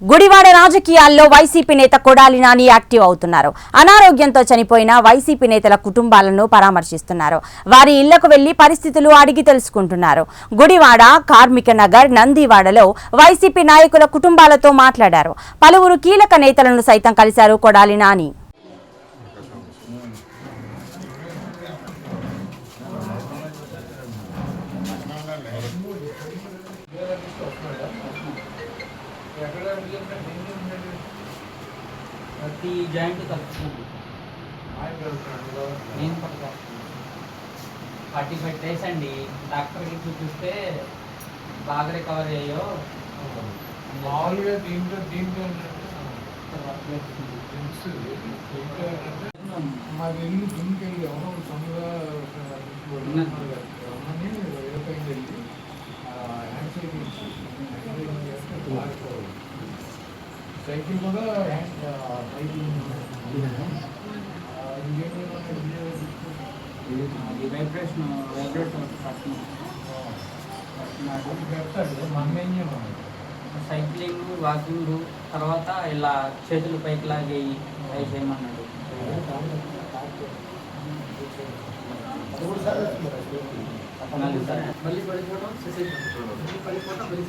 గుడివాడ రాజకీయాల్లో వైసీపీ నేత కొడాలి నాని యాక్టివ్ అవుతున్నారు. అనారోగ్యంతో చనిపోయిన వైసీపీ నేతల కుటుంబాలను పరామర్శిస్తున్నారు. వారి ఇళ్ళకు వెళ్ళి పరిస్థితులు అడిగి తెలుసుకుంటున్నారు. గుడివాడ కార్మిక నగర్ నందివాడలో వైసీపీ నాయకుల కుటుంబాలతో మాట్లాడారు. పలువురు కీలక నేతలను సైతం కలిశారు కొడాలి నాని. ప్రతి జాయింట్ కలుపుతున్నాను నేను ఫార్టీ ఫైవ్ డేస్ అండి. డాక్టర్కి చూపిస్తే బాగా రికవర్ అయ్యో మామూలుగా దీంట్లో దీంట్లో ఇల్లు దుమ్కెళ్ళి ఎవరో తొందరగా రమ్మని వేపైకి వెళ్ళి సైకిల్ కూడా హ్యాండ్ సైకిల్ అది వైబ్రేషన్ వైబ్రేట్ పడుతుంది పెడతాడు మనం ఏం చేయమని సైక్లింగ్ వాకింగ్ తర్వాత ఇలా చేతులు పైకి లాగేయి అవి చేయమన్నాడు. మళ్ళీ పడిపోవడం మళ్ళీ పడిపోవడం మళ్ళీ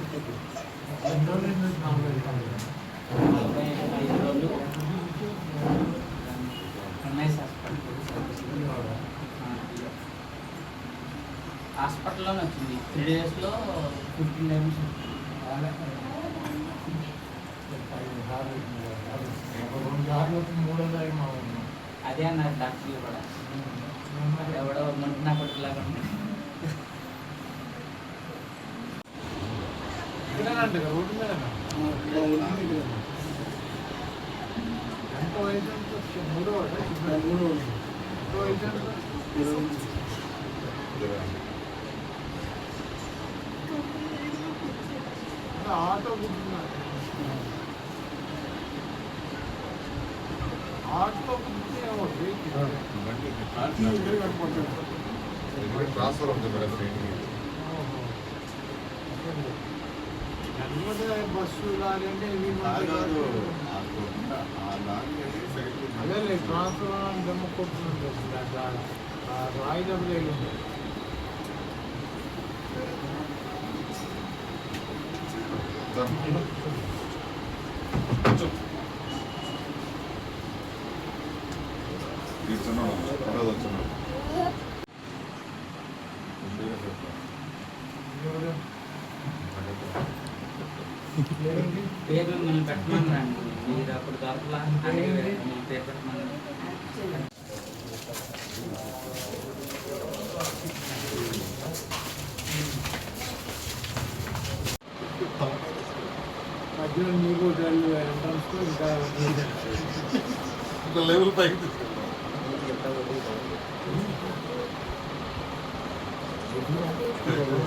హాస్పిటల్లోనే వచ్చింది. త్రీ డేస్లో ఫిఫ్టీన్ ఊరు. అదే అన్నారు డాక్టర్లు కూడా. ఎవడో ముంటున్నా కొట్టులాగా రోడ్డు మీద ఆటో గుర్తున్నారు ఆటో గుర్తు ఏమో ఇక్కడ కట్టుకుంటారు ట్రాన్స్ఫర్ అవుతుంది మేడం ట్రైన్కి జన్మద బస్సు లారీ అంటే ఇవి కాదు మనకి ఆ అదే ట్రాన్స్ఫర్ దమ్ము కొట్టుకుంటుంది రాయి దెబ్బలు వెళ్ళింది తీర్చున్నాడు పడదు మీరు అప్పుడు దొరకలా అని మిమ్మల్ని పేరు పెట్టమన్నారు మధ్యలో నీకు హోటల్ ఎంట్రన్స్ ఇంకా ఇంకా లెవెల్ పైకి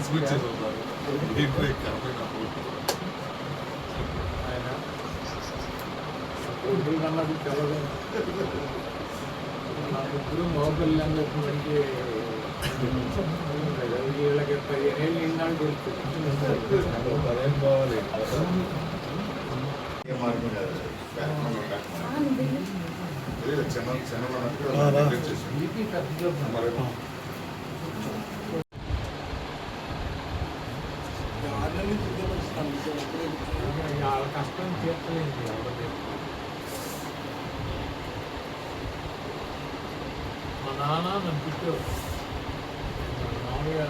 స్విచ్ చేసేస్తారు దీంట్లో కరెక్ట్ ఆయన నాకు కన్నా తెలదు నా మగపిల్లలందరికీ మంచి వీళ్ళకి పదిహేను ఏళ్ళు నిన్నాడు తెలుసు అదేం కావాలి చిన్న చిన్న కష్టం తీర్చలేదు నాన్న నన్ను తిట్టేవాడు మామూలుగా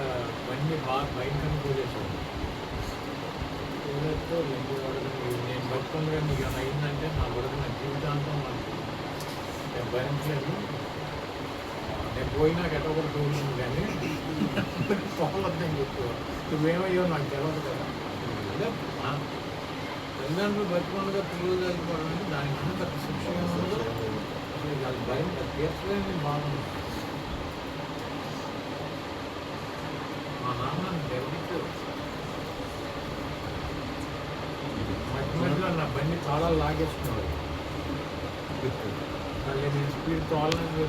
బండి బాగా భయంకరంగా కూలేసాడు కూలేస్తూ రెండు వరకు నేను బతుకుండగా నీకు ఏమైనా అయిందంటే నా వరకు నా జీవితాంతం నేను భరించలేదు నేను పోయినా ఎట్ట ఒకటి తోలుతుంది కానీ పోవద్దని చెప్పేవాడు నువ్వేమయ్యో నాకు తెలియదు కదా తల్లిదండ్రులు బతుకుండగా పిల్లలు చదువుకోవడం అంటే దానికన్నా పెద్ద శిక్షణ ఏముందో అసలు అది భయం తీర్చలేని బాగుంది మధ్యలో నా బండి చాలా లాగేస్తున్నాడు మళ్ళీ నేను స్పీడ్ తోలని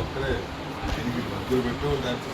ఒక్కడే ఆయనకి మధ్యలో పెట్టు డాన్స్